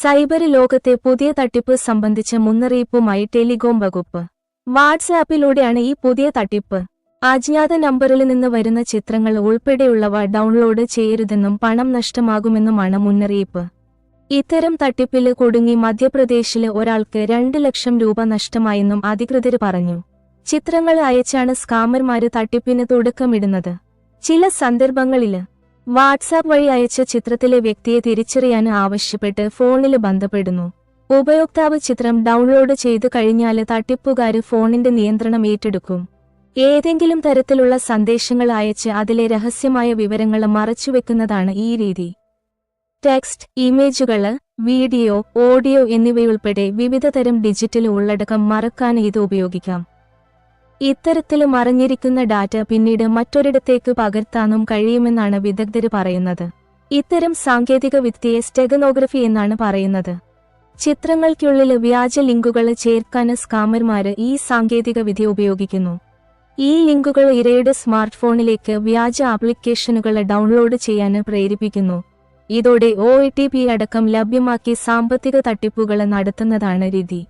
Cyber ലോകത്തെ പുതിയ തട്ടിപ്പ് സംബന്ധിച്ച മുന്നറിയിപ്പുമായി ടെലികോം വകുപ്പ്. വാട്സാപ്പിലൂടെയാണ് ഈ പുതിയ തട്ടിപ്പ്. അജ്ഞാത നമ്പറിൽ നിന്ന് വരുന്ന ചിത്രങ്ങൾ ഉൾപ്പെടെയുള്ളവ ഡൗൺലോഡ് ചെയ്യരുതെന്നും പണം നഷ്ടമാകുമെന്നുമാണ് മുന്നറിയിപ്പ്. ഇത്തരം തട്ടിപ്പിൽ കുടുങ്ങി മധ്യപ്രദേശിൽ ഒരാൾക്ക് രണ്ട് ലക്ഷം രൂപ നഷ്ടമായെന്നും അധികൃതർ പറഞ്ഞു. ചിത്രങ്ങൾ അയച്ചാണ് സ്കാമർമാര് തട്ടിപ്പിന് തുടക്കമിടുന്നത്. ചില സന്ദർഭങ്ങളിൽ വാട്സാപ്പ് വഴി അയച്ച ചിത്രത്തിലെ വ്യക്തിയെ തിരിച്ചറിയാൻ ആവശ്യപ്പെട്ട് ഫോണിൽ ബന്ധപ്പെടുന്നു. ഉപയോക്താവ് ചിത്രം ഡൗൺലോഡ് ചെയ്തു കഴിഞ്ഞാൽ തട്ടിപ്പുകാർ ഫോണിന്റെ നിയന്ത്രണം ഏറ്റെടുക്കും. ഏതെങ്കിലും തരത്തിലുള്ള സന്ദേശങ്ങൾ അയച്ച് അതിലെ രഹസ്യമായ വിവരങ്ങൾ മറച്ചുവെക്കുന്നതാണ് ഈ രീതി. ടെക്സ്റ്റ് ഇമേജുകൾ വീഡിയോ ഓഡിയോ എന്നിവയുൾപ്പെടെ വിവിധതരം ഡിജിറ്റൽ ഉള്ളടക്കം മറക്കാൻ ഇത് ഉപയോഗിക്കാം. ഇത്തരത്തിൽ അറിഞ്ഞിരിക്കുന്ന ഡാറ്റ പിന്നീട് മറ്റൊരിടത്തേക്ക് പകർത്താനും കഴിയുമെന്നാണ് വിദഗ്ധർ പറയുന്നത്. ഇത്തരം സാങ്കേതിക വിദ്യയെ സ്റ്റെഗനോഗ്രഫി എന്നാണ് പറയുന്നത്. ചിത്രങ്ങൾക്കുള്ളിൽ വ്യാജ ലിങ്കുകൾ ചേർക്കാൻ സ്കാമർമാര് ഈ സാങ്കേതിക വിദ്യ ഉപയോഗിക്കുന്നു. ഈ ലിങ്കുകൾ ഇരയുടെ സ്മാർട്ട് ഫോണിലേക്ക് വ്യാജ ആപ്ലിക്കേഷനുകൾ ഡൗൺലോഡ് ചെയ്യാൻ പ്രേരിപ്പിക്കുന്നു. ഇതോടെ ഒ അടക്കം ലഭ്യമാക്കി സാമ്പത്തിക തട്ടിപ്പുകൾ നടത്തുന്നതാണ് രീതി.